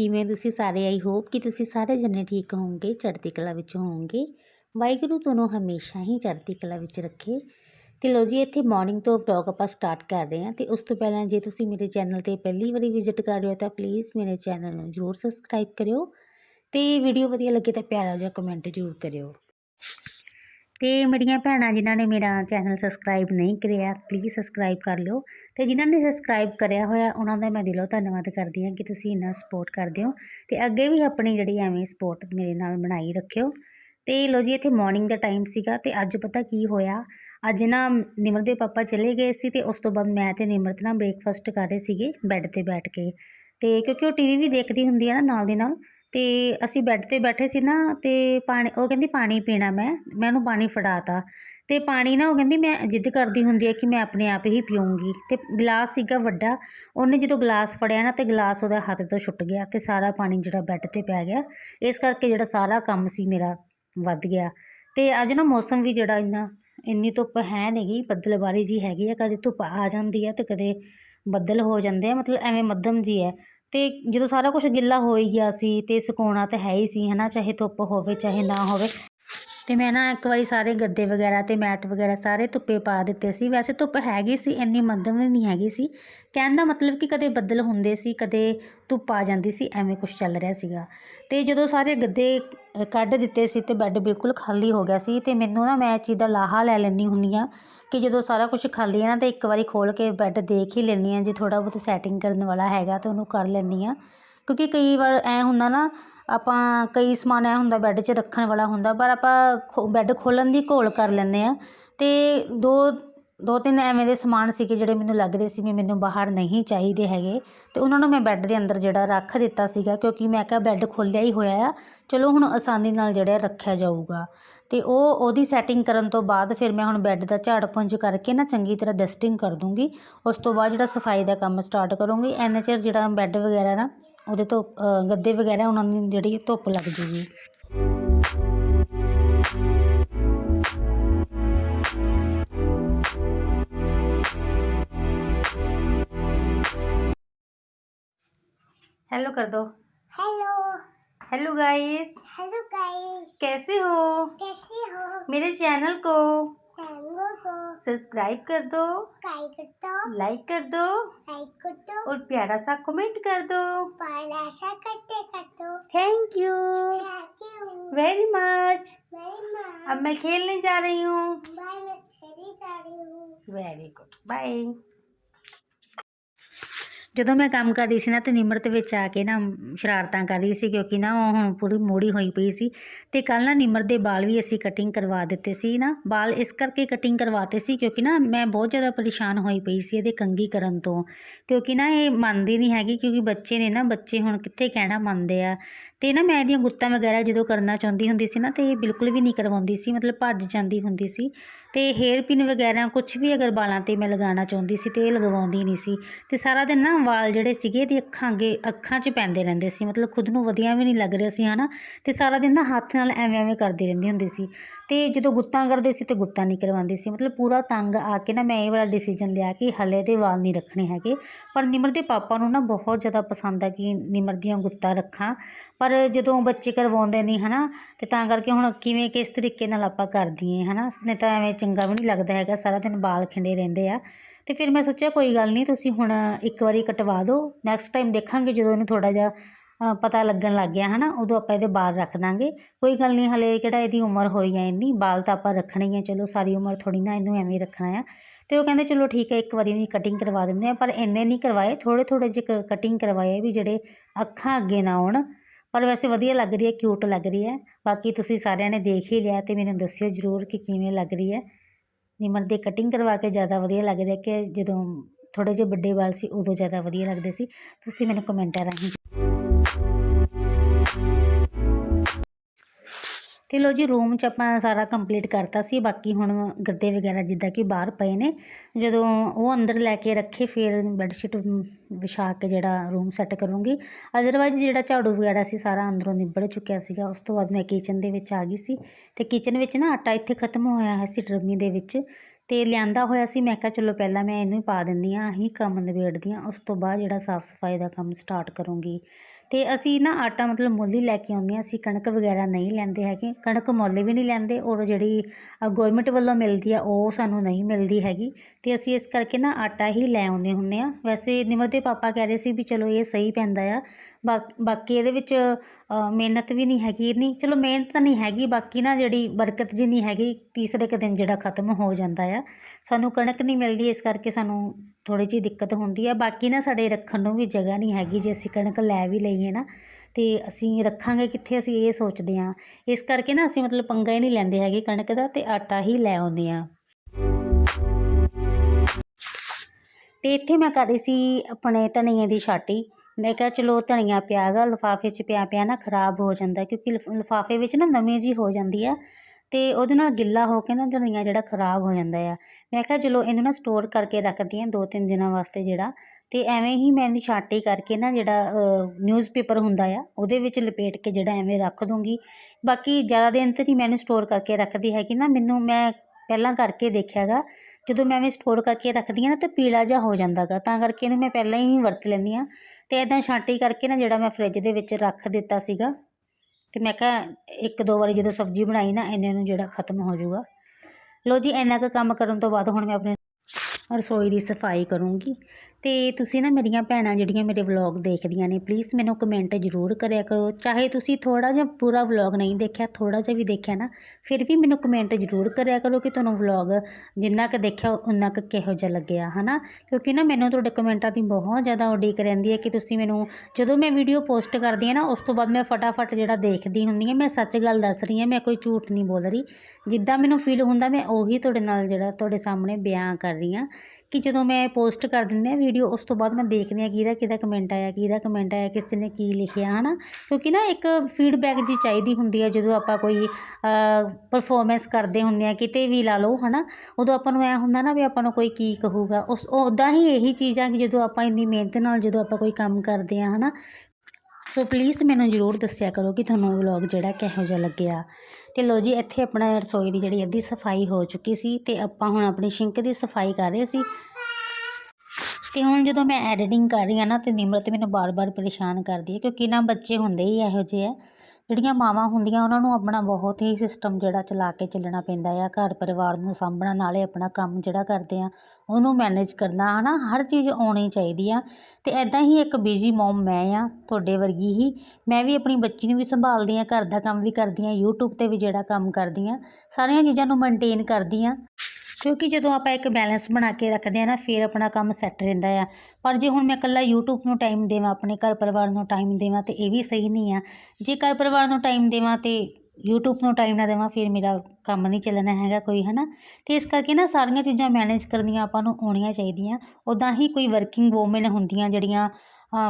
ਕਿਵੇਂ ਤੁਸੀਂ ਸਾਰੇ, ਆਈ ਹੋਪ ਕਿ ਤੁਸੀਂ ਸਾਰੇ ਜਣੇ ਠੀਕ ਹੋਵੋਗੇ, ਚੜ੍ਹਦੀ ਕਲਾ ਵਿੱਚ ਹੋਵੋਗੇ। ਵਾਹਿਗੁਰੂ ਤੁਹਾਨੂੰ ਹਮੇਸ਼ਾ ਹੀ ਚੜ੍ਹਦੀ ਕਲਾ ਵਿੱਚ ਰੱਖੇ। ਤੇ ਲੋ ਜੀ, ਇੱਥੇ ਮਾਰਨਿੰਗ ਤੋਂ ਵਲੌਗ ਆਪਾਂ ਸਟਾਰਟ ਕਰ ਰਹੇ ਹਾਂ। ਤੇ ਉਸ ਤੋਂ ਪਹਿਲਾਂ ਜੇ ਤੁਸੀਂ ਮੇਰੇ ਚੈਨਲ ਤੇ ਪਹਿਲੀ ਵਾਰੀ ਵਿਜ਼ਿਟ ਕਰ ਰਹੇ ਹੋ ਤਾਂ ਪਲੀਜ਼ ਮੇਰੇ ਚੈਨਲ ਨੂੰ ਜ਼ਰੂਰ ਸਬਸਕ੍ਰਾਈਬ ਕਰਿਓ। ਤੇ ਵੀਡੀਓ ਵਧੀਆ ਲੱਗੇ ਤਾਂ ਪਿਆਰਾ ਜਿਹਾ ਕਮੈਂਟ ਜ਼ਰੂਰ ਕਰਿਓ। ਤੇ ਮੇਰੀਆਂ ਭੈਣਾਂ ਜਿਨ੍ਹਾਂ ਨੇ ਮੇਰਾ ਚੈਨਲ ਸਬਸਕ੍ਰਾਈਬ ਨਹੀਂ ਕਰਿਆ ਪਲੀਜ਼ ਸਬਸਕ੍ਰਾਈਬ ਕਰ ਲਿਓ। ਤੇ ਜਿਨ੍ਹਾਂ ਨੇ ਸਬਸਕ੍ਰਾਈਬ ਕਰਿਆ ਹੋਇਆ, ਉਹਨਾਂ ਦਾ ਮੈਂ ਦਿਲੋਂ ਧੰਨਵਾਦ ਕਰਦੀ ਹਾਂ ਕਿ ਤੁਸੀਂ ਇੰਨਾ ਸਪੋਰਟ ਕਰਦੇ ਹੋ ਤੇ ਅੱਗੇ ਵੀ ਆਪਣੀ ਜਿਹੜੀ ਐਵੇਂ ਸਪੋਰਟ ਮੇਰੇ ਨਾਲ ਬਣਾਈ ਰੱਖਿਓ। ਤੇ ਲੋ ਜੀ, ਇੱਥੇ ਮਾਰਨਿੰਗ ਦਾ ਟਾਈਮ ਸੀਗਾ ਤੇ ਅੱਜ ਪਤਾ ਕੀ ਹੋਇਆ? ਅੱਜ ਨਾ ਨਿਮਰ ਦੇ ਪਾਪਾ ਚਲੇ ਗਏ ਸੀ ਤੇ ਉਸ ਤੋਂ ਬਾਅਦ ਮੈਂ ਤੇ ਨਿਮਰਤ ਨਾ ਬ੍ਰੇਕਫਾਸਟ ਕਰ ਰਹੇ ਸੀਗੇ ਬੈੱਡ ਤੇ ਬੈਠ ਕੇ। ਤੇ ਕਿਉਂਕਿ ਉਹ ਟੀਵੀ ਵੀ ਦੇਖਦੀ ਹੁੰਦੀ ਹੈ ਨਾ ਨਾਲ ਦੇ ਨਾਲ ਅਤੇ ਅਸੀਂ ਬੈੱਡ ਤੇ ਬੈਠੇ ਸੀ ਨਾ ਅਤੇ ਪਾਣੀ, ਉਹ ਕਹਿੰਦੀ ਪਾਣੀ ਪੀਣਾ ਮੈਂ ਮੈਂ ਉਹਨੂੰ ਪਾਣੀ ਫੜਾ ਤਾ ਅਤੇ ਪਾਣੀ ਨਾ ਉਹ ਕਹਿੰਦੀ ਮੈਂ ਜਿੱਦ ਕਰਦੀ ਹੁੰਦੀ ਹੈ ਕਿ ਮੈਂ ਆਪਣੇ ਆਪ ਹੀ ਪੀਊਂਗੀ ਅਤੇ ਗਲਾਸ ਸੀਗਾ ਵੱਡਾ, ਉਹਨੇ ਜਦੋਂ ਗਲਾਸ ਫੜਿਆ ਨਾ ਤੇ ਗਲਾਸ ਉਹਦਾ ਹੱਥ ਤੋਂ ਛੁੱਟ ਗਿਆ ਅਤੇ ਸਾਰਾ ਪਾਣੀ ਜਿਹੜਾ ਬੈੱਡ ਤੇ ਪੈ ਗਿਆ, ਇਸ ਕਰਕੇ ਜਿਹੜਾ ਸਾਰਾ ਕੰਮ ਸੀ ਮੇਰਾ ਵੱਧ ਗਿਆ ਅਤੇ ਅੱਜ ਨਾ ਮੌਸਮ ਵੀ ਜਿਹੜਾ ਇੰਨਾ, ਇੰਨੀ ਧੁੱਪ ਹੈ ਨਹੀਂ ਨਹੀਂਗੀ ਬੱਦਲਬਾਰੀ ਜਿਹੀ ਹੈਗੀ ਆ, ਕਦੇ ਧੁੱਪ ਆ ਜਾਂਦੀ ਹੈ ਅਤੇ ਕਦੇ ਬੱਦਲ ਹੋ ਜਾਂਦੇ ਆ, ਮਤਲਬ ਐਵੇਂ ਮੱਧਮ ਜਿਹੀ ਹੈ ਅਤੇ ਜਦੋਂ ਸਾਰਾ ਕੁਛ ਗਿੱਲਾ ਹੋ ਹੀ ਗਿਆ ਸੀ ਅਤੇ ਸੁਕਾਉਣਾ ਤਾਂ ਹੈ ਹੀ ਸੀ ਹੈ ਨਾ ਚਾਹੇ ਧੁੱਪ ਹੋਵੇ, ਚਾਹੇ ਨਾ ਹੋਵੇ। ਤੇ ਮੈਂ ਨਾ ਇੱਕ ਵਾਰੀ ਸਾਰੇ ਗੱਦੇ ਵਗੈਰਾ ਤੇ ਮੈਟ ਵਗੈਰਾ ਸਾਰੇ ਧੁੱਪੇ ਪਾ ਦਿੱਤੇ ਸੀ। ਵੈਸੇ ਧੁੱਪ ਹੈਗੀ ਸੀ, ਇੰਨੀ ਮੱਧਮ ਨਹੀਂ ਹੈਗੀ ਸੀ। ਕਹਿਣ ਦਾ ਮਤਲਬ ਕਿ ਕਦੇ ਬੱਦਲ ਹੁੰਦੇ ਸੀ, ਕਦੇ ਧੁੱਪ ਆ ਜਾਂਦੀ ਸੀ, ਐਵੇਂ ਕੁਝ ਚੱਲ ਰਿਹਾ ਸੀਗਾ। ਤੇ ਜਦੋਂ ਸਾਰੇ ਗੱਦੇ ਕੱਢ ਦਿੱਤੇ ਸੀ ਤੇ ਬੈੱਡ ਬਿਲਕੁਲ ਖਾਲੀ ਹੋ ਗਿਆ ਸੀ ਤੇ ਮੈਨੂੰ ਨਾ ਮੈਂ ਇਹ ਚੀਜ਼ ਦਾ ਲਾਹਾ ਲੈ ਲੈਂਦੀ ਹੁੰਦੀ ਆ ਕਿ ਜਦੋਂ ਸਾਰਾ ਕੁਝ ਖਾਲੀ ਹੈ ਨਾ ਤੇ ਇੱਕ ਵਾਰੀ ਖੋਲ ਕੇ ਬੈੱਡ ਦੇਖ ਹੀ ਲੈਂਦੀ ਆ ਜੇ ਥੋੜਾ ਬਹੁਤ ਸੈਟਿੰਗ ਕਰਨ ਵਾਲਾ ਹੈਗਾ ਤਾਂ ਉਹਨੂੰ ਕਰ ਲੈਂਦੀ ਆ ਕਿਉਂਕਿ ਕਈ ਵਾਰ ਐਂ ਹੁੰਦਾ ਨਾ, ਆਪਾਂ ਕਈ ਸਮਾਨ ਐਂ ਹੁੰਦਾ ਬੈੱਡ 'ਚ ਰੱਖਣ ਵਾਲਾ ਹੁੰਦਾ, ਪਰ ਆਪਾਂ ਖੋ ਬੈੱਡ ਖੋਲ੍ਹਣ ਦੀ ਘੋਲ ਕਰ ਲੈਂਦੇ ਹਾਂ। ਅਤੇ ਦੋ ਦੋ ਤਿੰਨ ਐਵੇਂ ਦੇ ਸਮਾਨ ਸੀਗੇ ਜਿਹੜੇ ਮੈਨੂੰ ਲੱਗਦੇ ਸੀ ਵੀ ਮੈਨੂੰ ਬਾਹਰ ਨਹੀਂ ਚਾਹੀਦੇ ਹੈਗੇ। ਅਤੇ ਉਹਨਾਂ ਨੂੰ ਮੈਂ ਬੈੱਡ ਦੇ ਅੰਦਰ ਜਿਹੜਾ ਰੱਖ ਦਿੱਤਾ ਸੀਗਾ, ਕਿਉਂਕਿ ਮੈਂ ਕਿਹਾ ਬੈੱਡ ਖੋਲ੍ਹਿਆ ਹੀ ਹੋਇਆ ਆ, ਚਲੋ ਹੁਣ ਆਸਾਨੀ ਨਾਲ ਜਿਹੜਾ ਰੱਖਿਆ ਜਾਊਗਾ। ਅਤੇ ਉਹ, ਉਹਦੀ ਸੈਟਿੰਗ ਕਰਨ ਤੋਂ ਬਾਅਦ ਫਿਰ ਮੈਂ ਹੁਣ ਬੈੱਡ ਦਾ ਝਾੜ ਪੁੰਜ ਕਰਕੇ ਨਾ ਚੰਗੀ ਤਰ੍ਹਾਂ ਡਸਟਿੰਗ ਕਰ ਦੂੰਗੀ। ਉਸ ਤੋਂ ਬਾਅਦ ਜਿਹੜਾ ਸਫ਼ਾਈ ਦਾ ਕੰਮ ਸਟਾਰਟ ਕਰੂੰਗੀ, ਐਨੇ ਚਿਰ ਜਿਹੜਾ ਬੈੱਡ ਵਗੈਰਾ ਨਾ ਉਹਦੇ ਤੋਂ ਅ, ਗੱਦੇ ਵਗੈਰਾ ਉਹਨਾਂ ਦੀ ਜਿਹੜੀ ਧੁੱਪ ਲੱਗ ਜੂਗੀ हेलो कर दो hello hello guys hello guys कैसे हो कैसे हो मेरे चैनल को टैंगो को सब्सक्राइब कर दो लाइक कर दो लाइक कर दो और प्यारा सा कमेंट कर दो। प्यारा सा करते thank you thank you very much अब मैं खेलने जा रही हूँ। वेरी गुड खेली ਜਦੋਂ ਮੈਂ ਕੰਮ ਕਰ ਰਹੀ ਸੀ ਨਾ ਤੇ ਨਿਮਰਤ ਵਿੱਚ ਆ ਕੇ ਨਾ ਸ਼ਰਾਰਤਾਂ ਕਰ ਰਹੀ ਸੀ ਕਿਉਂਕਿ ਨਾ ਉਹ ਹੁਣ ਪੂਰੀ ਮੋੜੀ ਹੋਈ ਪਈ ਸੀ ਤੇ ਕੱਲ ਨਾ ਨਿਮਰ ਦੇ ਵਾਲ ਵੀ ਅਸੀਂ ਕਟਿੰਗ ਕਰਵਾ ਦਿੱਤੇ ਸੀ ਨਾ ਵਾਲ ਇਸ ਕਰਕੇ ਕਟਿੰਗ ਕਰਵਾਤੇ ਸੀ ਕਿਉਂਕਿ ਨਾ ਮੈਂ ਬਹੁਤ ਜ਼ਿਆਦਾ ਪਰੇਸ਼ਾਨ ਹੋਈ ਪਈ ਸੀ ਇਹਦੇ ਕੰਗੀ ਕਰਨ ਤੋਂ ਕਿਉਂਕਿ ਨਾ ਇਹ ਮੰਨਦੀ ਨਹੀਂ ਹੈਗੀ ਕਿਉਂਕਿ ਬੱਚੇ ਨੇ ਨਾ ਬੱਚੇ ਹੁਣ ਕਿੱਥੇ ਕਹਿਣਾ ਮੰਨਦੇ ਆ ਤੇ ਨਾ ਮੈਂ ਇਹਦੀਆਂ ਗੁੱਤਾਂ ਵਗੈਰਾ ਜਦੋਂ ਕਰਨਾ ਚਾਹੁੰਦੀ ਹੁੰਦੀ ਸੀ ਨਾ ਤੇ ਇਹ ਬਿਲਕੁਲ ਵੀ ਨਹੀਂ ਕਰਵਾਉਂਦੀ ਸੀ, ਮਤਲਬ ਭੱਜ ਜਾਂਦੀ ਹੁੰਦੀ ਸੀ ਅਤੇ ਹੇਅਰ ਪਿੰਨ ਵਗੈਰਾ ਕੁਛ ਵੀ ਅਗਰ ਵਾਲਾਂ ਤੇ ਮੈਂ ਲਗਾਉਣਾ ਚਾਹੁੰਦੀ ਸੀ ਤਾਂ ਇਹ ਲਗਵਾਉਂਦੀ ਨਹੀਂ ਸੀ ਅਤੇ ਸਾਰਾ ਦਿਨ ਨਾ ਵਾਲ ਜਿਹੜੇ ਸੀਗੇ ਇਹਦੀ ਅੱਖਾਂ ਅੱਗੇ, ਅੱਖਾਂ 'ਚ ਪੈਂਦੇ ਰਹਿੰਦੇ ਸੀ, ਮਤਲਬ ਖੁਦ ਨੂੰ ਵਧੀਆ ਵੀ ਨਹੀਂ ਲੱਗ ਰਿਹਾ ਸੀ ਹੈ ਨਾ ਅਤੇ ਸਾਰਾ ਦਿਨ ਨਾ ਹੱਥ ਨਾਲ ਐਵੇਂ ਐਵੇਂ ਕਰਦੀ ਰਹਿੰਦੀ ਹੁੰਦੀ ਸੀ। ਅਤੇ ਜਦੋਂ ਗੁੱਤਾਂ ਕਰਦੇ ਸੀ ਤਾਂ ਗੁੱਤਾਂ ਨਹੀਂ ਕਰਵਾਉਂਦੀ ਸੀ। ਮਤਲਬ ਪੂਰਾ ਤੰਗ ਆ ਕੇ ਨਾ ਮੈਂ ਇਹ ਵਾਲਾ ਡਿਸੀਜਨ ਲਿਆ ਕਿ ਹਲੇ ਦੇ ਵਾਲ ਨਹੀਂ ਰੱਖਣੇ ਹੈਗੇ। ਪਰ ਨਿਮਰ ਦੇ ਪਾਪਾ ਨੂੰ ਨਾ ਬਹੁਤ ਜ਼ਿਆਦਾ ਪਸੰਦ ਆ ਕਿ ਨਿਮਰ ਦੀਆਂ ਗੁੱਤਾਂ ਰੱਖਾਂ। ਪਰ ਜਦੋਂ ਬੱਚੇ ਕਰਵਾਉਂਦੇ ਨਹੀਂ ਨਾ ਅਤੇ ਤਾਂ ਕਰਕੇ ਹੁਣ ਕਿਵੇਂ ਕਿਸ ਤਰੀਕੇ ਨਾਲ ਆਪਾਂ ਕਰਦੀਏ ਨਾ ਨਹੀਂ ਤਾਂ ਐਵੇਂ ਚੰਗਾ ਵੀ ਨਹੀਂ ਲੱਗਦਾ ਹੈਗਾ, ਸਾਰਾ ਦਿਨ ਵਾਲ ਖਿੰਡੇ ਰਹਿੰਦੇ ਆ। ਅਤੇ ਫਿਰ ਮੈਂ ਸੋਚਿਆ ਕੋਈ ਗੱਲ ਨਹੀਂ, ਤੁਸੀਂ ਹੁਣ ਇੱਕ ਵਾਰੀ ਕਟਵਾ ਦਿਓ। ਨੈਕਸਟ ਟਾਈਮ ਦੇਖਾਂਗੇ ਜਦੋਂ ਇਹਨੂੰ ਥੋੜ੍ਹਾ ਜਿਹਾ ਪਤਾ ਲੱਗਣ ਲੱਗ ਗਿਆ ਹਨਾ, ਉਦੋਂ ਆਪਾਂ ਇਹਦੇ ਬਾਲ ਰੱਖ ਦਾਂਗੇ। ਕੋਈ ਗੱਲ ਨਹੀਂ, ਹਲੇ ਕਿਹੜਾ ਇਹਦੀ ਉਮਰ ਹੋਈ ਆ ਇੰਨੀ, ਬਾਲ ਤਾਂ ਆਪਾਂ ਰੱਖਣੇ ਹੀ ਆ, ਚਲੋ ਸਾਰੀ ਉਮਰ ਥੋੜੀ ਨਾ ਇਹਨੂੰ ਐਵੇਂ ਹੀ ਰੱਖਣਾ ਆ। ਤੇ ਉਹ ਕਹਿੰਦੇ, ਚਲੋ ਠੀਕ ਹੈ, ਇੱਕ ਵਾਰੀ ਦੀ ਕਟਿੰਗ ਕਰਵਾ ਦਿੰਦੇ ਆ, ਪਰ ਇੰਨੇ ਨਹੀਂ ਕਰਵਾਏ ਥੋੜੇ ਥੋੜੇ ਜਿਹੇ ਕਟਿੰਗ ਕਰਵਾਏ ਵੀ ਜਿਹੜੇ ਅੱਖਾਂ ਅੱਗੇ ਨਾ ਆਉਣ। ਪਰ ਵੈਸੇ ਵਧੀਆ ਲੱਗ ਰਹੀ ਹੈ ਕਿਊਟ ਲੱਗ ਰਹੀ ਹੈ। ਬਾਕੀ ਤੁਸੀਂ ਸਾਰਿਆਂ ਨੇ ਦੇਖ ਹੀ ਲਿਆ ਤੇ ਮੈਨੂੰ ਦੱਸਿਓ ਜ਼ਰੂਰ ਕਿ ਕਿਵੇਂ ਲੱਗ ਰਹੀ ਹੈ। ਨਿਮਰ ਦੇ ਕਟਿੰਗ ਕਰਵਾ ਕੇ ਜ਼ਿਆਦਾ ਵਧੀਆ ਲੱਗ ਰਿਹਾ ਕਿ ਜਦੋਂ ਥੋੜੇ ਜਿਹੇ ਵੱਡੇ ਵਾਲ ਸੀ, ਉਦੋਂ ਜ਼ਿਆਦਾ ਵਧੀਆ ਲੱਗਦੇ ਸੀ। ਤੁਸੀਂ ਮੈਨੂੰ ਕਮੈਂਟਾਂ ਰਾਹੀਂ ਤੇ ਲੋ ਜੀ ਰੂਮ 'ਚ ਆਪਾਂ ਸਾਰਾ ਕੰਪਲੀਟ ਕਰਤਾ ਸੀ। ਬਾਕੀ ਹੁਣ ਗੱਦੇ ਵਗੈਰਾ ਜਿੱਦਾਂ ਕਿ ਬਾਹਰ ਪਏ ਨੇ, ਜਦੋਂ ਉਹ ਅੰਦਰ ਲੈ ਕੇ ਰੱਖੇ, ਫਿਰ ਬੈੱਡਸ਼ੀਟ ਵਿਛਾ ਕੇ ਜਿਹੜਾ ਰੂਮ ਸੈੱਟ ਕਰੂੰਗੀ। ਅਦਰਵਾਈਜ਼ ਜਿਹੜਾ ਝਾੜੂ ਵਗੈਰਾ ਸੀ, ਸਾਰਾ ਅੰਦਰੋਂ ਨਿਬੜ ਚੁੱਕਿਆ ਸੀਗਾ। ਉਸ ਤੋਂ ਬਾਅਦ ਮੈਂ ਕਿਚਨ ਦੇ ਵਿੱਚ ਆ ਗਈ ਸੀ। ਤੇ ਕਿਚਨ ਵਿੱਚ ਨਾ ਆਟਾ ਇੱਥੇ ਖਤਮ ਹੋਇਆ ਹੈ ਸੀ, ਡਰਮੀ ਦੇ ਵਿੱਚ। ਤੇ ਲਿਆਂਦਾ ਹੋਇਆ ਸੀ, ਮੈਂ ਕਿਹਾ ਚਲੋ ਪਹਿਲਾਂ ਮੈਂ ਇਹਨੂੰ ਪਾ ਦਿੰਦੀ ਹਾਂ ਅਸੀਂ ਕੰਮ ਨਿਬੇੜਦੀ ਹਾਂ। ਉਸ ਤੋਂ ਬਾਅਦ ਜਿਹੜਾ ਸਾਫ਼ ਸਫ਼ਾਈ ਦਾ ਕੰਮ ਸਟਾਰਟ ਕਰੂੰਗੀ। ਤੇ ਅਸੀਂ ਨਾ ਆਟਾ ਮਤਲਬ ਮੁੱਲ ਹੀ ਲੈ ਕੇ ਆਉਂਦੇ ਹਾਂ, ਅਸੀਂ ਕਣਕ ਵਗੈਰਾ ਨਹੀਂ ਲੈਂਦੇ ਹੈਗੇ, ਕਣਕ ਮੁੱਲ ਵੀ ਨਹੀਂ ਲੈਂਦੇ ਔਰ ਜਿਹੜੀ ਗਵਰਨਮੈਂਟ ਵੱਲੋਂ ਮਿਲਦੀ ਆ, ਉਹ ਸਾਨੂੰ ਨਹੀਂ ਮਿਲਦੀ ਹੈਗੀ। ਤੇ ਅਸੀਂ ਇਸ ਕਰਕੇ ਨਾ ਆਟਾ ਹੀ ਲੈ ਆਉਂਦੇ ਹੁੰਦੇ ਆ ਵੈਸੇ ਨਿਮਰ ਦੇ ਪਾਪਾ ਕਹਿ ਰਹੇ ਸੀ ਵੀ ਚਲੋ ਇਹ ਸਹੀ ਪੈਂਦਾ ਆ ਬਾ- ਬਾਕੀ ਇਹਦੇ ਵਿੱਚ ਮਿਹਨਤ ਵੀ ਨਹੀਂ ਹੈਗੀ ਨਹੀਂ ਚਲੋ ਮਿਹਨਤ ਤਾਂ ਨਹੀਂ ਹੈਗੀ, ਬਾਕੀ ਨਾ ਜਿਹੜੀ ਬਰਕਤ ਜੀ ਨਹੀਂ ਹੈਗੀ, ਤੀਸਰੇ ਕੁ ਦਿਨ ਜਿਹੜਾ ਖਤਮ ਹੋ ਜਾਂਦਾ ਆ, ਸਾਨੂੰ ਕਣਕ ਨਹੀਂ ਮਿਲਦੀ, ਇਸ ਕਰਕੇ ਸਾਨੂੰ ਥੋੜ੍ਹੀ ਜਿਹੀ ਦਿੱਕਤ ਹੁੰਦੀ ਆ। ਬਾਕੀ ਨਾ ਸਾਡੇ ਰੱਖਣ ਨੂੰ ਵੀ ਜਗ੍ਹਾ ਨਹੀਂ ਹੈਗੀ। ਜੇ ਅਸੀਂ ਕਣਕ ਲੈ ਵੀ ਲਈਏ ਨਾ, ਤੇ ਅਸੀਂ ਰੱਖਾਂਗੇ ਕਿੱਥੇ? ਅਸੀਂ ਇਹ ਸੋਚਦੇ ਹਾਂ। ਇਸ ਕਰਕੇ ਨਾ ਅਸੀਂ ਮਤਲਬ ਪੰਗਾ ਹੀ ਨਹੀਂ ਲੈਂਦੇ ਹੈਗੇ ਕਣਕ ਦਾ ਅਤੇ ਆਟਾ ਹੀ ਲੈ ਆਉਂਦੇ ਹਾਂ। ਅਤੇ ਇੱਥੇ ਮੈਂ ਕਰ ਰਹੀ ਸੀ ਆਪਣੇ ਧਨੀਏ ਦੀ ਛਾਟੀ। ਮੈਂ ਕਿਹਾ ਚਲੋ ਧਨੀਆ ਪਿਆ ਗਾ, ਲਿਫਾਫੇ 'ਚ ਪਿਆ ਪਿਆ ਨਾ ਖਰਾਬ ਹੋ ਜਾਂਦਾ ਕਿਉਂਕਿ ਲਿਫ- ਲਿਫਾਫੇ ਵਿੱਚ ਨਾ ਨਮੀ ਜੀ ਹੋ ਜਾਂਦੀ ਆ। ਅਤੇ ਉਹਦੇ ਨਾਲ ਗਿੱਲਾ ਹੋ ਕੇ ਨਾ ਧਨੀਆ ਜਿਹੜਾ ਖਰਾਬ ਹੋ ਜਾਂਦਾ ਆ। ਮੈਂ ਕਿਹਾ ਚਲੋ ਇਹਨੂੰ ਨਾ ਸਟੋਰ ਕਰਕੇ ਰੱਖਦੀ ਹਾਂ ਦੋ ਤਿੰਨ ਦਿਨਾਂ ਵਾਸਤੇ ਜਿਹੜਾ। ਅਤੇ ਐਵੇਂ ਹੀ ਮੈਂ ਇਹਨੂੰ ਛਾਂਟੀ ਕਰਕੇ ਨਾ ਜਿਹੜਾ ਨਿਊਜ਼ਪੇਪਰ ਹੁੰਦਾ ਆ, ਉਹਦੇ ਵਿੱਚ ਲਪੇਟ ਕੇ ਜਿਹੜਾ ਐਵੇਂ ਰੱਖ ਦੂੰਗੀ। ਬਾਕੀ ਜ਼ਿਆਦਾ ਦਿਨ ਤਾਂ ਨਹੀਂ ਮੈਨੂੰ ਸਟੋਰ ਕਰਕੇ ਰੱਖਦੀ ਹੈਗੀ ਨਾ, ਮੈਨੂੰ ਮੈਂ ਪਹਿਲਾਂ ਕਰਕੇ ਦੇਖਿਆ ਗਾ। ਜਦੋਂ ਮੈਂ ਐਵੇਂ ਸਟੋਰ ਕਰਕੇ ਰੱਖਦੀ ਹਾਂ ਨਾ ਤਾਂ ਪੀਲਾ ਜਿਹਾ ਹੋ ਜਾਂਦਾ ਗਾ, ਤਾਂ ਕਰਕੇ ਇਹਨੂੰ ਮੈਂ ਪਹਿਲਾਂ ਹੀ ਵਰਤ ਲੈਂਦੀ ਹਾਂ। ਅਤੇ ਇਦਾਂ ਛਾਂਟੀ ਕਰਕੇ ਨਾ ਜਿਹੜਾ ਮੈਂ ਫ੍ਰਿਜ ਦੇ ਵਿੱਚ ਰੱਖ ਦਿੱਤਾ ਸੀਗਾ। ਅਤੇ ਮੈਂ ਕਿਹਾ ਇੱਕ ਦੋ ਵਾਰੀ ਜਦੋਂ ਸਬਜ਼ੀ ਬਣਾਈ ਨਾ, ਇੰਨੇ ਨੂੰ ਜਿਹੜਾ ਖਤਮ ਹੋ ਜੂਗਾ ਲਓ ਜੀ, ਇੰਨਾ ਕੁ ਕੰਮ ਕਰਨ ਤੋਂ ਬਾਅਦ ਹੁਣ ਮੈਂ ਆਪਣੇ ਰਸੋਈ ਦੀ ਸਫ਼ਾਈ ਕਰੂੰਗੀ। ਅਤੇ ਤੁਸੀਂ ਨਾ ਮੇਰੀਆਂ ਭੈਣਾਂ ਜਿਹੜੀਆਂ ਮੇਰੇ ਵਲੋਗ ਦੇਖਦੀਆਂ ਨੇ ਪਲੀਜ਼ ਮੈਨੂੰ ਕਮੈਂਟ ਜ਼ਰੂਰ ਕਰਿਆ ਕਰੋ। ਚਾਹੇ ਤੁਸੀਂ ਥੋੜ੍ਹਾ ਜਿਹਾ ਪੂਰਾ ਵਲੋਗ ਨਹੀਂ ਦੇਖਿਆ, ਥੋੜ੍ਹਾ ਜਿਹਾ ਵੀ ਦੇਖਿਆ ਨਾ, ਫਿਰ ਵੀ ਮੈਨੂੰ ਕਮੈਂਟ ਜ਼ਰੂਰ ਕਰਿਆ ਕਰੋ ਕਿ ਤੁਹਾਨੂੰ ਵਲੋਗ ਜਿੰਨਾ ਕੁ ਦੇਖਿਆ, ਉਨਾ ਕੁ ਕਿਹੋ ਜਿਹਾ ਲੱਗਿਆ, ਹਨਾ? ਕਿਉਂਕਿ ਨਾ ਮੈਨੂੰ ਤੁਹਾਡੇ ਕਮੈਂਟਾਂ ਦੀ ਬਹੁਤ ਜ਼ਿਆਦਾ ਉਡੀਕ ਰਹਿੰਦੀ ਹੈ ਕਿ ਤੁਸੀਂ ਮੈਨੂੰ, ਜਦੋਂ ਮੈਂ ਵੀਡੀਓ ਪੋਸਟ ਕਰਦੀ ਹਾਂ ਨਾ, ਉਸ ਤੋਂ ਬਾਅਦ ਮੈਂ ਫਟਾਫਟ ਜਿਹੜਾ ਦੇਖਦੀ ਹੁੰਦੀ ਹਾਂ, ਮੈਂ ਸੱਚ ਗੱਲ ਦੱਸ ਰਹੀ ਹਾਂ, ਮੈਂ ਕੋਈ ਝੂਠ ਨਹੀਂ ਬੋਲ ਰਹੀ। ਜਿੱਦਾਂ ਮੈਨੂੰ ਫੀਲ ਹੁੰਦਾ, ਮੈਂ ਉਹੀ ਤੁਹਾਡੇ ਨਾਲ ਜਿਹੜਾ ਤੁਹਾਡੇ ਸਾਹਮਣੇ ਬਿਆਨ ਕਰ ਰਹੀ ਹਾਂ। ਕਿ ਜਦੋਂ ਮੈਂ ਪੋਸਟ ਕਰ ਦਿੰਦੀ ਹਾਂ ਵੀਡੀਓ, ਉਸ ਤੋਂ ਬਾਅਦ ਮੈਂ ਦੇਖਦੀ ਹਾਂ ਕਿਹਦਾ ਕਿਹਦਾ ਕਮੈਂਟ ਆਇਆ, ਕਿਹਦਾ ਕਮੈਂਟ ਆਇਆ, ਕਿਸੇ ਨੇ ਕੀ ਲਿਖਿਆ, ਹਨਾ? ਕਿਉਂਕਿ ਨਾ ਇੱਕ ਫੀਡਬੈਕ ਜੀ ਚਾਹੀਦੀ ਹੁੰਦੀ ਹੈ, ਜਦੋਂ ਆਪਾਂ ਕੋਈ ਪਰਫਾਰਮੈਂਸ ਕਰਦੇ ਹੁੰਦੇ ਆ ਕਿਤੇ ਵੀ ਲਾ ਲਓ, ਹਨਾ? ਉਦੋਂ ਆਪਾਂ ਨੂੰ ਐ ਹੁੰਦਾ ਨਾ ਵੀ ਆਪਾਂ ਨੂੰ ਕੋਈ ਕੀ ਕਹੂਗਾ। ਉਸ ਉੱਦਾਂ ਹੀ ਇਹੀ ਚੀਜ਼ ਆ ਕਿ ਜਦੋਂ ਆਪਾਂ ਇੰਨੀ ਮਿਹਨਤ ਨਾਲ ਜਦੋਂ ਆਪਾਂ ਕੋਈ ਕੰਮ ਕਰਦੇ ਆ ਹਨਾ? ਸੋ ਪਲੀਜ਼ ਮੈਨੂੰ ਜ਼ਰੂਰ ਦੱਸਿਆ ਕਰੋ ਕਿ ਤੁਹਾਨੂੰ ਵਲੌਗ ਜਿਹੜਾ ਕਿਹੋ ਜਿਹਾ ਲੱਗਿਆ। ਤੇ ਲੋ ਜੀ, ਇੱਥੇ ਆਪਣਾ ਰਸੋਈ ਦੀ ਜਿਹੜੀ ਅੱਧੀ ਸਫ਼ਾਈ ਹੋ ਚੁੱਕੀ ਸੀ ਤੇ ਆਪਾਂ ਹੁਣ ਆਪਣੀ ਸ਼ਿੰਕ ਦੀ ਸਫ਼ਾਈ ਕਰ ਰਹੇ ਸੀ। ਤੇ ਹੁਣ ਜਦੋਂ ਮੈਂ ਐਡੀਟਿੰਗ ਕਰ ਰਹੀ ਹਾਂ ਨਾ ਤੇ ਨਿਮਰਤ ਮੈਨੂੰ ਬਾਰ-ਬਾਰ ਪਰੇਸ਼ਾਨ ਕਰਦੀ ਹੈ ਕਿਉਂਕਿ ਨਾ ਬੱਚੇ ਹੁੰਦੇ ਹੀ ਇਹੋ ਜਿਹੇ ਆ। ਜਿਹੜੀਆਂ ਮਾਵਾਂ ਹੁੰਦੀਆਂ, ਉਹਨਾਂ ਨੂੰ ਆਪਣਾ ਬਹੁਤ ਹੀ ਸਿਸਟਮ ਜਿਹੜਾ ਚਲਾ ਕੇ ਚੱਲਣਾ ਪੈਂਦਾ ਆ। ਘਰ ਪਰਿਵਾਰ ਨੂੰ ਸਾਂਭਣਾ, ਨਾਲੇ ਆਪਣਾ ਕੰਮ ਜਿਹੜਾ ਕਰਦੇ ਆ, ਉਹਨੂੰ ਮੈਨੇਜ ਕਰਨਾ, ਹਨਾ? ਹਰ ਚੀਜ਼ ਆਉਣੀ ਚਾਹੀਦੀ ਆ। ਤੇ ਐਦਾਂ ਹੀ ਇੱਕ ਬਿਜ਼ੀ ਮਮ ਮੈਂ ਆ, ਤੁਹਾਡੇ ਵਰਗੀ ਹੀ। ਮੈਂ ਵੀ ਆਪਣੀ ਬੱਚੀ ਨੂੰ ਵੀ ਸੰਭਾਲਦੀ ਆ, ਘਰ ਦਾ ਕੰਮ ਵੀ ਕਰਦੀ ਆ, YouTube ਤੇ ਵੀ ਜਿਹੜਾ ਕੰਮ ਕਰਦੀ ਆ, ਸਾਰੀਆਂ ਚੀਜ਼ਾਂ ਨੂੰ ਮੇਨਟੇਨ ਕਰਦੀ ਆ। ਕਿਉਂਕਿ ਜਦੋਂ ਆਪਾਂ ਇੱਕ ਬੈਲੈਂਸ ਬਣਾ ਕੇ ਰੱਖਦੇ ਆ ਨਾ, ਫਿਰ ਆਪਣਾ ਕੰਮ ਸੈੱਟ ਰਹਿੰਦਾ ਆ। ਪਰ ਜੇ ਹੁਣ ਮੈਂ ਇਕੱਲਾ YouTube ਨੂੰ ਟਾਈਮ ਦੇਵਾਂ, ਆਪਣੇ ਘਰ ਪਰਿਵਾਰ ਨੂੰ ਟਾਈਮ ਦੇਵਾਂ, ਤੇ ਇਹ ਵੀ ਸਹੀ ਨਹੀਂ ਆ। ਜੇ ਘਰ ਪਰਿਵਾਰ ਨੂੰ ਟਾਈਮ ਦੇਵਾਂ ਤੇ YouTube ਨੂੰ ਟਾਈਮ ਨਾ ਦੇਵਾਂ, ਫਿਰ ਮੇਰਾ ਕੰਮ ਨਹੀਂ ਚੱਲਣਾ ਹੈਗਾ ਕੋਈ, ਹਨਾ? ਤੇ ਇਸ ਕਰਕੇ ਨਾ ਸਾਰੀਆਂ ਚੀਜ਼ਾਂ ਮੈਨੇਜ ਕਰਨੀਆਂ ਆਪਾਂ ਨੂੰ ਆਉਣੀਆਂ ਚਾਹੀਦੀਆਂ। ਉੱਦਾਂ ਹੀ ਕੋਈ ਵਰਕਿੰਗ ਵੂਮਨ ਹੁੰਦੀਆਂ ਜਿਹੜੀਆਂ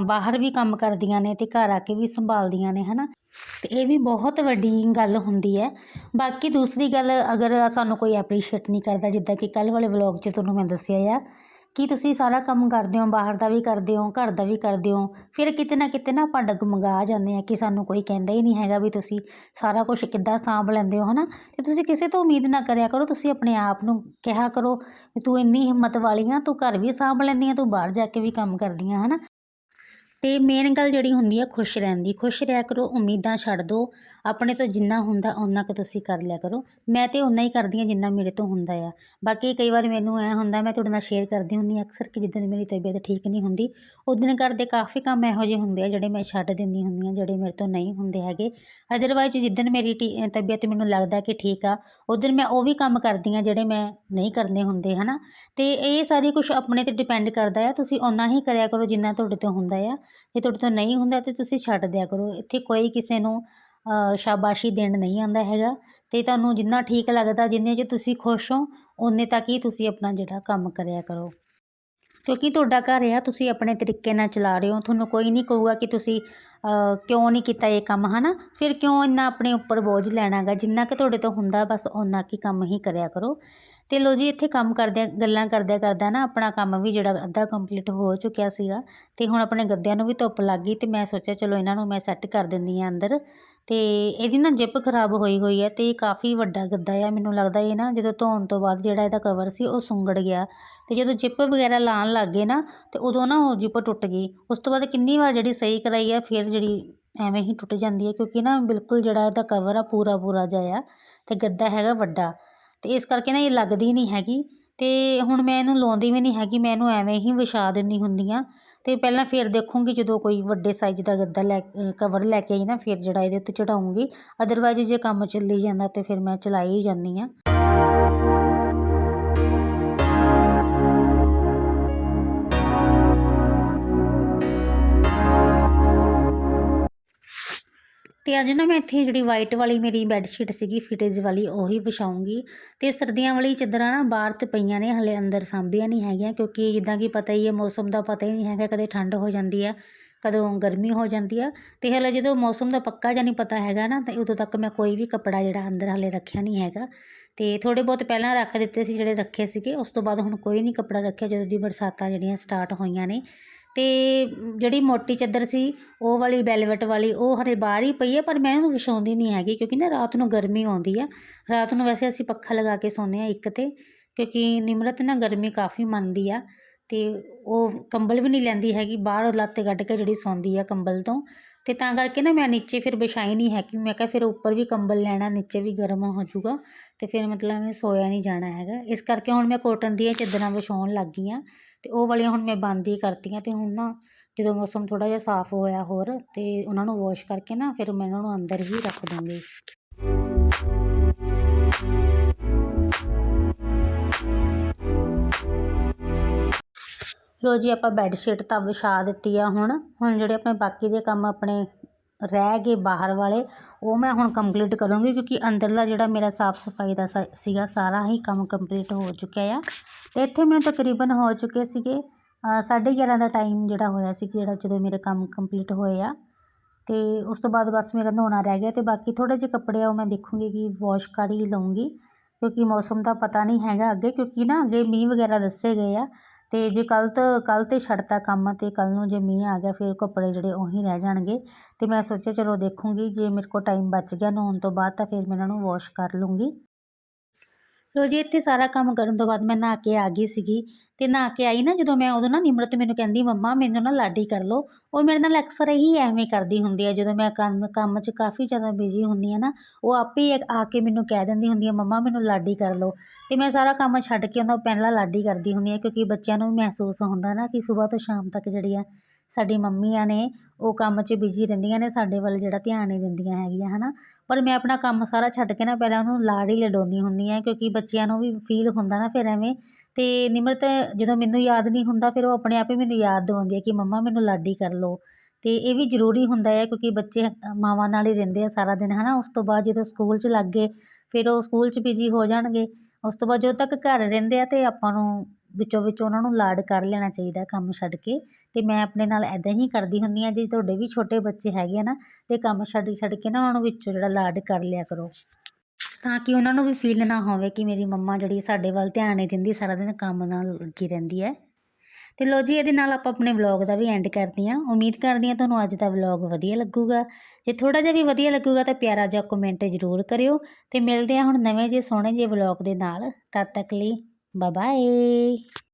ਬਾਹਰ ਵੀ ਕੰਮ ਕਰਦੀਆਂ ਨੇ ਅਤੇ ਘਰ ਆ ਕੇ ਵੀ ਸੰਭਾਲਦੀਆਂ ਨੇ ਹੈ ਨਾ ਅਤੇ ਇਹ ਵੀ ਬਹੁਤ ਵੱਡੀ ਗੱਲ ਹੁੰਦੀ ਹੈ। ਬਾਕੀ ਦੂਸਰੀ ਗੱਲ, ਅਗਰ ਸਾਨੂੰ ਕੋਈ ਐਪਰੀਸ਼ੀਏਟ ਨਹੀਂ ਕਰਦਾ, ਜਿੱਦਾਂ ਕਿ ਕੱਲ੍ਹ ਵਾਲੇ ਵਲੋਗ 'ਚ ਤੁਹਾਨੂੰ ਮੈਂ ਦੱਸਿਆ ਆ, ਕਿ ਤੁਸੀਂ ਸਾਰਾ ਕੰਮ ਕਰਦੇ ਹੋ, ਬਾਹਰ ਦਾ ਵੀ ਕਰਦੇ ਹੋ, ਘਰ ਦਾ ਵੀ ਕਰਦੇ ਹੋ, ਫਿਰ ਕਿਤੇ ਨਾ ਕਿਤੇ ਨਾ ਆਪਾਂ ਡਗਮਗਾ ਜਾਂਦੇ ਆ ਕਿ ਸਾਨੂੰ ਕੋਈ ਕਹਿੰਦਾ ਹੀ ਨਹੀਂ ਹੈਗਾ ਵੀ ਤੁਸੀਂ ਸਾਰਾ ਕੁਝ ਕਿੱਦਾਂ ਸਾਂਭ ਲੈਂਦੇ ਹੋ, ਹਨਾ? ਤੇ ਤੁਸੀਂ ਕਿਸੇ ਤੋਂ ਉਮੀਦ ਨਾ ਕਰਿਆ ਕਰੋ, ਤੁਸੀਂ ਆਪਣੇ ਆਪ ਨੂੰ ਕਿਹਾ ਕਰੋ ਵੀ ਤੂੰ ਇੰਨੀ ਹਿੰਮਤ ਵਾਲੀ ਆ, ਤੂੰ ਘਰ ਵੀ ਸਾਂਭ ਲੈਂਦੀ ਆ, ਤੂੰ ਬਾਹਰ ਜਾ ਕੇ ਵੀ ਕੰਮ ਕਰਦੀ ਆ, ਹਨਾ? ਤੇ ਮੇਨ ਗੱਲ ਜਿਹੜੀ ਹੁੰਦੀ ਆ, ਖੁਸ਼ ਰਹਿਣ ਦੀ। ਖੁਸ਼ ਰਿਹਾ ਕਰੋ, ਉਮੀਦਾਂ ਛੱਡ ਦਿਓ ਆਪਣੇ ਤੋਂ ਜਿੰਨਾ ਹੁੰਦਾ, ਓਨਾ ਕੁ ਤੁਸੀਂ ਕਰ ਲਿਆ ਕਰੋ। ਮੈਂ ਤੇ ਉਨਾ ਹੀ ਕਰਦੀ ਹਾਂ ਜਿੰਨਾ ਮੇਰੇ ਤੋਂ ਹੁੰਦਾ ਆ। ਬਾਕੀ ਕਈ ਵਾਰ ਮੈਨੂੰ ਐ ਹੁੰਦਾ, ਮੈਂ ਤੁਹਾਡੇ ਨਾਲ ਸ਼ੇਅਰ ਕਰਦੀ ਹੁੰਦੀ ਹਾਂ, ਅਕਸਰ ਕਿ ਜਿੱਦਣ ਮੇਰੀ ਤਬੀਅਤ ਠੀਕ ਨਹੀਂ ਹੁੰਦੀ ਉਦੋਂ ਘਰ ਦੇ ਕਾਫੀ ਕੰਮ ਇਹੋ ਜਿਹੇ ਹੁੰਦੇ ਆ, ਜਿਹੜੇ ਮੈਂ ਛੱਡ ਦਿੰਦੀ ਹੁੰਦੀ ਹਾਂ, ਜਿਹੜੇ ਮੇਰੇ ਤੋਂ ਨਹੀਂ ਹੁੰਦੇ ਹੈਗੇ। ਅਦਰਵਾਈਜ਼ ਜਿੱਦਣ ਮੇਰੀ ਟੀ- ਤਬੀਅਤ ਮੈਨੂੰ ਲੱਗਦਾ ਕਿ ਠੀਕ ਆ ਉਦੋਂ ਮੈਂ ਉਹ ਵੀ ਕੰਮ ਕਰਦੀ ਹਾਂ, ਜਿਹੜੇ ਮੈਂ ਨਹੀਂ ਕਰਨੇ ਹੁੰਦੇ, ਹਨਾ? ਤੇ ਇਹ ਸਾਰੀ ਕੁਝ ਆਪਣੇ ਤੇ ਡਿਪੈਂਡ ਕਰਦਾ ਆ। ਤੁਸੀਂ ਓਨਾ ਹੀ ਕਰਿਆ ਕਰੋ ਜਿੰਨਾ ਤੁਹਾਡੇ ਤੋਂ ਹੁੰਦਾ ਆ। ਜੇ ਤੁਹਾਡੇ ਤੋਂ ਨਹੀਂ ਹੁੰਦਾ ਤੇ ਤੁਸੀਂ ਛੱਡ ਦਿਆ ਕਰੋ। ਇੱਥੇ ਕੋਈ ਕਿਸੇ ਨੂੰ ਸ਼ਾਬਾਸ਼ੀ ਦੇਣ ਨਹੀਂ ਆਉਂਦਾ ਹੈਗਾ। ਤੇ ਤੁਹਾਨੂੰ ਜਿੰਨਾ ਠੀਕ ਲੱਗਦਾ ਜਿੰਨੇ 'ਚ ਤੁਸੀਂ ਖੁਸ਼ ਹੋ ਓਨੇ ਤੱਕ ਹੀ ਤੁਸੀਂ ਆਪਣਾ ਜਿਹੜਾ ਕੰਮ ਕਰਿਆ ਕਰੋ। ਕਿਉਂਕਿ ਤੁਹਾਡਾ ਘਰ ਆ ਤੁਸੀਂ ਆਪਣੇ ਤਰੀਕੇ ਨਾਲ ਚਲਾ ਰਹੇ ਹੋ। ਤੁਹਾਨੂੰ ਕੋਈ ਨਹੀਂ ਕਹੂਗਾ ਕਿ ਤੁਸੀਂ ਅ, ਕਿਉਂ ਨਹੀਂ ਕੀਤਾ ਇਹ ਕੰਮ ਹਨਾ? ਫਿਰ ਕਿਉਂ ਇੰਨਾ ਆਪਣੇ ਉੱਪਰ ਬੋਝ ਲੈਣਾ ਗਾ ਜਿੰਨਾ ਕਿ ਤੁਹਾਡੇ ਤੋਂ ਹੁੰਦਾ ਬਸ ਓਨਾ ਕੀ ਕੰਮ ਹੀ ਕਰਿਆ ਕਰੋ। ਤੇ ਲੋ ਜੀ, ਇੱਥੇ ਕੰਮ ਕਰਦਿਆਂ, ਗੱਲਾਂ ਕਰਦਿਆਂ ਕਰਦਿਆਂ ਨਾ ਆਪਣਾ ਕੰਮ ਵੀ ਜਿਹੜਾ ਅੱਧਾ ਕੰਪਲੀਟ ਹੋ ਚੁੱਕਿਆ ਸੀਗਾ ਤੇ ਹੁਣ ਆਪਣੇ ਗੱਦਿਆਂ ਨੂੰ ਵੀ ਧੁੱਪ ਲੱਗ ਗਈ ਤੇ ਮੈਂ ਸੋਚਿਆ ਚਲੋ ਇਹਨਾਂ ਨੂੰ ਮੈਂ ਸੈੱਟ ਕਰ ਦਿੰਦੀ ਆ ਅੰਦਰ ਤੇ ਇਹਦੀ ਨਾ ਜਿੱਪ ਖਰਾਬ ਹੋਈ ਹੋਈ ਹੈ ਤੇ ਇਹ ਕਾਫੀ ਵੱਡਾ ਗੱਦਾ ਆ। ਮੈਨੂੰ ਲੱਗਦਾ ਇਹ ਨਾ ਜਦੋਂ ਧੋਣ ਤੋਂ ਬਾਅਦ ਜਿਹੜਾ ਇਹਦਾ ਕਵਰ ਸੀ ਉਹ ਸੁੰਗੜ ਗਿਆ ਤੇ ਜਦੋਂ ਜਿੱਪ ਵਗੈਰਾ ਲਾਣ ਲੱਗ ਗਏ ਨਾ ਤੇ ਉਦੋਂ ਨਾ ਉਹ ਜਿੱਪ ਟੁੱਟ ਗਈ। ਉਸ ਤੋਂ ਬਾਅਦ ਕਿੰਨੀ ਵਾਰ ਜਿਹੜੀ ਸਹੀ ਕਰਾਈ ਆ ਫਿਰ ਜਿਹੜੀ ਐਵੇਂ ਹੀ ਟੁੱਟ ਜਾਂਦੀ ਹੈ ਕਿਉਂਕਿ ਨਾ ਬਿਲਕੁਲ ਜਿਹੜਾ ਇਹਦਾ ਕਵਰ ਆ ਪੂਰਾ ਪੂਰਾ ਜਿਹਾ ਆ ਤੇ ਗੱਦਾ ਹੈਗਾ ਵੱਡਾ। ਅਤੇ ਇਸ ਕਰਕੇ ਨਾ ਇਹ ਲੱਗਦੀ ਨਹੀਂ ਹੈਗੀ ਅਤੇ ਹੁਣ ਮੈਂ ਇਹਨੂੰ ਲਾਉਂਦੀ ਵੀ ਨਹੀਂ ਹੈਗੀ, ਮੈਂ ਇਹਨੂੰ ਐਵੇਂ ਹੀ ਵਿਛਾ ਦਿੰਦੀ ਹੁੰਦੀ ਹਾਂ। ਅਤੇ ਪਹਿਲਾਂ ਫਿਰ ਦੇਖੂੰਗੀ ਜਦੋਂ ਕੋਈ ਵੱਡੇ ਸਾਈਜ਼ ਦਾ ਗੱਦਾ ਲੈ ਕਵਰ ਲੈ ਕੇ ਆਈ ਨਾ, ਫਿਰ ਜਿਹੜਾ ਇਹਦੇ ਉੱਤੇ ਚੜਾਉਂਗੀ। ਅਦਰਵਾਈਜ਼ ਜੇ ਕੰਮ ਚੱਲੀ ਜਾਂਦਾ ਤਾਂ ਫਿਰ ਮੈਂ ਚਲਾਈ ਹੀ ਜਾਂਦੀ ਹਾਂ। ਅਤੇ ਅੱਜ ਨਾ ਮੈਂ ਇੱਥੇ ਜਿਹੜੀ ਵਾਈਟ ਵਾਲੀ ਮੇਰੀ ਬੈੱਡ ਸ਼ੀਟ ਸੀਗੀ ਫਿਟੇਜ ਵਾਲੀ, ਉਹੀ ਵਿਛਾਉਂਗੀ ਅਤੇ ਸਰਦੀਆਂ ਵਾਲੀ ਚਾਦਰਾਂ ਨਾ ਬਾਹਰ ਤੇ ਪਈਆਂ ਨੇ, ਹਲੇ ਅੰਦਰ ਸਾਂਭੀਆਂ ਨਹੀਂ ਹੈਗੀਆਂ, ਕਿਉਂਕਿ ਜਿੱਦਾਂ ਕਿ ਪਤਾ ਹੀ ਹੈ, ਮੌਸਮ ਦਾ ਪਤਾ ਹੀ ਨਹੀਂ ਹੈਗਾ, ਕਦੇ ਠੰਡ ਹੋ ਜਾਂਦੀ ਹੈ, ਕਦੋਂ ਗਰਮੀ ਹੋ ਜਾਂਦੀ ਆ ਅਤੇ ਹਲੇ ਜਦੋਂ ਮੌਸਮ ਦਾ ਪੱਕਾ ਜਾਂ ਨਹੀਂ ਪਤਾ ਹੈਗਾ ਨਾ, ਤਾਂ ਉਦੋਂ ਤੱਕ ਮੈਂ ਕੋਈ ਵੀ ਕੱਪੜਾ ਜਿਹੜਾ ਅੰਦਰ ਹਲੇ ਰੱਖਿਆ ਨਹੀਂ ਹੈਗਾ। ਅਤੇ ਥੋੜ੍ਹੇ ਬਹੁਤ ਪਹਿਲਾਂ ਰੱਖ ਦਿੱਤੇ ਸੀ ਜਿਹੜੇ ਰੱਖੇ ਸੀਗੇ, ਉਸ ਤੋਂ ਬਾਅਦ ਹੁਣ ਕੋਈ ਨਹੀਂ ਕੱਪੜਾ ਰੱਖਿਆ, ਜਦੋਂ ਦੀ ਬਰਸਾਤਾਂ ਜਿਹੜੀਆਂ ਸਟਾਰਟ ਹੋਈਆਂ ਨੇ। ਅਤੇ ਜਿਹੜੀ ਮੋਟੀ ਚਾਦਰ ਸੀ, ਉਹ ਵਾਲੀ ਵੈਲਵਟ ਵਾਲੀ, ਉਹ ਹਰੇ ਬਾਹਰ ਹੀ ਪਈ ਹੈ, ਪਰ ਮੈਂ ਉਹਨੂੰ ਵਿਛਾਉਂਦੀ ਨਹੀਂ ਹੈਗੀ, ਕਿਉਂਕਿ ਨਾ ਰਾਤ ਨੂੰ ਗਰਮੀ ਆਉਂਦੀ ਆ ਰਾਤ ਨੂੰ ਵੈਸੇ ਅਸੀਂ ਪੱਖਾ ਲਗਾ ਕੇ ਸੌਂਦੇ ਹਾਂ ਇੱਕ ਤੇ, ਕਿਉਂਕਿ ਨਿਮਰਤ ਨਾ ਗਰਮੀ ਕਾਫੀ ਮੰਨਦੀ ਆ ਅਤੇ ਉਹ ਕੰਬਲ ਵੀ ਨਹੀਂ ਲੈਂਦੀ ਹੈਗੀ, ਬਾਹਰ ਲੱਤ ਕੱਢ ਕੇ ਜਿਹੜੀ ਸੌਂਦੀ ਆ ਕੰਬਲ ਤੋਂ। ਅਤੇ ਤਾਂ ਕਰਕੇ ਨਾ ਮੈਂ ਨੀਚੇ ਫਿਰ ਵਿਛਾਈ ਨਹੀਂ ਹੈ ਕਿ ਮੈਂ ਕਿਹਾ ਫਿਰ ਉੱਪਰ ਵੀ ਕੰਬਲ ਲੈਣਾ, ਨੀਚੇ ਵੀ ਗਰਮ ਹੋ ਜਾਊਗਾ, ਤੇ ਫਿਰ ਮਤਲਬ ਮੈਂ ਸੋਇਆ ਨਹੀਂ ਜਾਣਾ ਹੈਗਾ। ਇਸ ਕਰਕੇ ਹੁਣ ਮੈਂ ਕੋਟਨ ਦੀਆਂ ਚਾਦਰਾਂ ਵਿਛਾਉਣ ਲੱਗ ਗਈ ਹਾਂ। ਅਤੇ ਉਹ ਵਾਲੀਆਂ ਹੁਣ ਮੈਂ ਬੰਦ ਹੀ ਕਰਤੀਆਂ ਅਤੇ ਹੁਣ ਨਾ ਜਦੋਂ ਮੌਸਮ ਥੋੜ੍ਹਾ ਜਿਹਾ ਸਾਫ਼ ਹੋਇਆ ਹੋਰ ਤੇ ਉਹਨਾਂ ਨੂੰ ਵਾਸ਼ ਕਰਕੇ ਨਾ ਫਿਰ ਮੈਂ ਉਹਨਾਂ ਨੂੰ ਅੰਦਰ ਹੀ ਰੱਖ ਦੂੰਗੀ। ਲੋ ਜੀ, ਆਪਾਂ ਬੈੱਡ ਸ਼ੀਟ ਤਾਂ ਵਿਛਾ ਦਿੱਤੀ ਆ ਹੁਣ। ਹੁਣ ਜਿਹੜੇ ਆਪਣੇ ਬਾਕੀ ਦੇ ਕੰਮ ਆਪਣੇ ਰਹਿ ਗਏ ਬਾਹਰ ਵਾਲੇ, ਉਹ ਮੈਂ ਹੁਣ ਕੰਪਲੀਟ ਕਰੂੰਗੀ ਕਿਉਂਕਿ ਅੰਦਰਲਾ ਜਿਹੜਾ ਮੇਰਾ ਸਾਫ਼ ਸਫ਼ਾਈ ਦਾ ਸ- ਸੀਗਾ ਸਾਰਾ ਹੀ ਕੰਮ ਕੰਪਲੀਟ ਹੋ ਚੁੱਕਿਆ ਆ। ਅਤੇ ਇੱਥੇ ਮੈਨੂੰ ਤਕਰੀਬਨ ਹੋ ਚੁੱਕੇ ਸੀਗੇ ਸਾਢੇ ਗਿਆਰਾਂ ਦਾ ਟਾਈਮ ਜਿਹੜਾ ਹੋਇਆ ਸੀ, ਜਿਹੜਾ ਜਦੋਂ ਮੇਰੇ ਕੰਮ ਕੰਪਲੀਟ ਹੋਏ ਆ। ਅਤੇ ਉਸ ਤੋਂ ਬਾਅਦ ਬਸ ਮੇਰਾ ਨਹਾਉਣਾ ਰਹਿ ਗਿਆ ਅਤੇ ਬਾਕੀ ਥੋੜ੍ਹੇ ਜਿਹੇ ਕੱਪੜੇ ਆ ਉਹ ਮੈਂ ਦੇਖੂੰਗੀ ਕਿ ਵਾਸ਼ ਕਰ ਹੀ ਲਊਂਗੀ, ਕਿਉਂਕਿ ਮੌਸਮ ਦਾ ਪਤਾ ਨਹੀਂ ਹੈਗਾ ਅੱਗੇ, ਕਿਉਂਕਿ ਨਾ ਅੱਗੇ ਮੀਂਹ ਵਗੈਰਾ ਦੱਸੇ ਗਏ ਆ। ਅਤੇ ਜੇ ਕੱਲ੍ਹ ਤੋਂ, ਕੱਲ੍ਹ ਤੇ ਛੱਡਤਾ ਕੰਮ ਅਤੇ ਕੱਲ੍ਹ ਨੂੰ ਜੇ ਮੀਂਹ ਆ ਗਿਆ ਫਿਰ ਕੱਪੜੇ ਜਿਹੜੇ ਉਹੀ ਰਹਿ ਜਾਣਗੇ। ਅਤੇ ਮੈਂ ਸੋਚਿਆ ਚਲੋ ਦੇਖੂੰਗੀ, ਜੇ ਮੇਰੇ ਕੋਲ ਟਾਈਮ ਬਚ ਗਿਆ ਨਹਾਉਣ ਤੋਂ ਬਾਅਦ ਤਾਂ ਫਿਰ ਮੈਂ ਇਹਨਾਂ ਨੂੰ ਵਾਸ਼ ਕਰ ਲੂੰਗੀ ਲੋ ਜੀ, ਇੱਥੇ ਸਾਰਾ ਕੰਮ ਕਰਨ ਤੋਂ ਬਾਅਦ ਮੈਂ ਨਹਾ ਕੇ ਆ ਗਈ ਸੀਗੀ ਤੇ ਨਹਾ ਕੇ ਆਈ ਨਾ ਜਦੋਂ ਮੈਂ ਉਦੋਂ ਨਾ ਨਿਮਰਤ ਮੈਨੂੰ ਕਹਿੰਦੀ, ਮੰਮਾ, ਮੈਨੂੰ ਨਾ ਲਾਡੀ ਕਰ ਲਓ। ਉਹ ਮੇਰੇ ਨਾਲ ਅਕਸਰ ਹੀ ਐਵੇਂ ਕਰਦੀ ਹੁੰਦੀ ਹੈ ਜਦੋਂ ਮੈਂ ਕੰਮ ਕੰਮ 'ਚ ਕਾਫੀ ਜ਼ਿਆਦਾ ਬਿਜ਼ੀ ਹੁੰਦੀ ਆ ਨਾ, ਉਹ ਆਪੇ ਆ ਕੇ ਮੈਨੂੰ ਕਹਿ ਦਿੰਦੀ ਹੁੰਦੀ ਹੈ ਮੰਮਾ, ਮੈਨੂੰ ਲਾਡੀ ਕਰ ਲਓ। ਤੇ ਮੈਂ ਸਾਰਾ ਕੰਮ ਛੱਡ ਕੇ ਉਹਨਾਂ ਪਹਿਲਾਂ ਲਾਡੀ ਕਰਦੀ ਹੁੰਦੀ ਹਾਂ ਕਿਉਂਕਿ ਬੱਚਿਆਂ ਨੂੰ ਵੀ ਮਹਿਸੂਸ ਹੁੰਦਾ ਨਾ ਕਿ ਸਵੇਰ ਤੋਂ ਸ਼ਾਮ ਤੱਕ ਜਿਹੜੀ ਆ ਸਾਡੀ ਮੰਮੀਆਂ ਨੇ, ਉਹ ਕੰਮ 'ਚ ਬਿਜ਼ੀ ਰਹਿੰਦੀਆਂ ਨੇ, ਸਾਡੇ ਵੱਲ ਜਿਹੜਾ ਧਿਆਨ ਨਹੀਂ ਦਿੰਦੀਆਂ ਹੈਗੀਆਂ ਹੈ ਨਾ ਪਰ ਮੈਂ ਆਪਣਾ ਕੰਮ ਸਾਰਾ ਛੱਡ ਕੇ ਨਾ ਪਹਿਲਾਂ ਉਹਨੂੰ ਲਾੜ ਹੀ ਲਡਾਉਂਦੀ ਹੁੰਦੀ ਹਾਂ, ਕਿਉਂਕਿ ਬੱਚਿਆਂ ਨੂੰ ਵੀ ਫੀਲ ਹੁੰਦਾ ਨਾ ਫਿਰ ਐਵੇਂ। ਅਤੇ ਨਿਮਰਤ, ਜਦੋਂ ਮੈਨੂੰ ਯਾਦ ਨਹੀਂ ਹੁੰਦਾ, ਫਿਰ ਉਹ ਆਪਣੇ ਆਪ ਹੀ ਮੈਨੂੰ ਯਾਦ ਦਿਵਾਉਂਦੀ ਹੈ ਕਿ ਮੰਮਾ, ਮੈਨੂੰ ਲਾਡੀ ਕਰ ਲਓ। ਅਤੇ ਇਹ ਵੀ ਜ਼ਰੂਰੀ ਹੁੰਦਾ ਹੈ, ਕਿਉਂਕਿ ਬੱਚੇ ਮਾਵਾਂ ਨਾਲ ਹੀ ਰਹਿੰਦੇ ਆ ਸਾਰਾ ਦਿਨ ਹੈ ਨਾ ਉਸ ਤੋਂ ਬਾਅਦ ਜਦੋਂ ਸਕੂਲ 'ਚ ਲੱਗ ਗਏ, ਫਿਰ ਉਹ ਸਕੂਲ 'ਚ ਬਿਜ਼ੀ ਹੋ ਜਾਣਗੇ। ਉਸ ਤੋਂ ਬਾਅਦ ਜਦੋਂ ਤੱਕ ਘਰ ਰਹਿੰਦੇ ਆ ਤੇ ਆਪਾਂ ਨੂੰ ਵਿੱਚੋਂ ਵਿੱਚ ਉਹਨਾਂ ਨੂੰ ਲਾਡ ਕਰ ਲੈਣਾ ਚਾਹੀਦਾ ਕੰਮ ਛੱਡ ਕੇ। ਅਤੇ ਮੈਂ ਆਪਣੇ ਨਾਲ ਇੱਦਾਂ ਹੀ ਕਰਦੀ ਹੁੰਦੀ ਹਾਂ, ਜੇ ਤੁਹਾਡੇ ਵੀ ਛੋਟੇ ਬੱਚੇ ਹੈਗੇ ਆ ਨਾ, ਤੇ ਕੰਮ ਛੱਡ ਛੱਡ ਕੇ ਨਾ ਉਹਨਾਂ ਨੂੰ ਵਿੱਚੋਂ ਜਿਹੜਾ ਲਾਡ ਕਰ ਲਿਆ ਕਰੋ। ਤਾਂ ਕਿ ਉਹਨਾਂ ਨੂੰ ਵੀ ਫੀਲ ਨਾ ਹੋਵੇ ਕਿ ਮੇਰੀ ਮੰਮਾ ਜਿਹੜੀ ਸਾਡੇ ਵੱਲ ਧਿਆਨ ਨਹੀਂ ਦਿੰਦੀ, ਸਾਰਾ ਦਿਨ ਕੰਮ ਨਾਲ ਲੱਗੀ ਰਹਿੰਦੀ ਹੈ। ਤੇ ਲੋ ਜੀ, ਇਹਦੇ ਨਾਲ ਆਪਾਂ ਆਪਣੇ ਵਲੌਗ ਦਾ ਵੀ ਐਂਡ ਕਰਦੇ ਹਾਂ। ਉਮੀਦ ਕਰਦੀ ਹਾਂ ਤੁਹਾਨੂੰ ਅੱਜ ਦਾ ਵਲੌਗ ਵਧੀਆ ਲੱਗੂਗਾ। ਜੇ ਥੋੜਾ ਜਿਹਾ ਵੀ ਵਧੀਆ ਲੱਗੂਗਾ ਤਾਂ ਪਿਆਰਾ ਜਿਹਾ ਕਮੈਂਟ ਜ਼ਰੂਰ ਕਰਿਓ। ਤੇ ਮਿਲਦੇ ਹਾਂ ਹੁਣ ਨਵੇਂ ਜੇ ਸੋਹਣੇ ਜੇ ਵਲੌਗ ਦੇ ਨਾਲ। ਤਦ ਤੱਕ ਲਈ Bye-bye.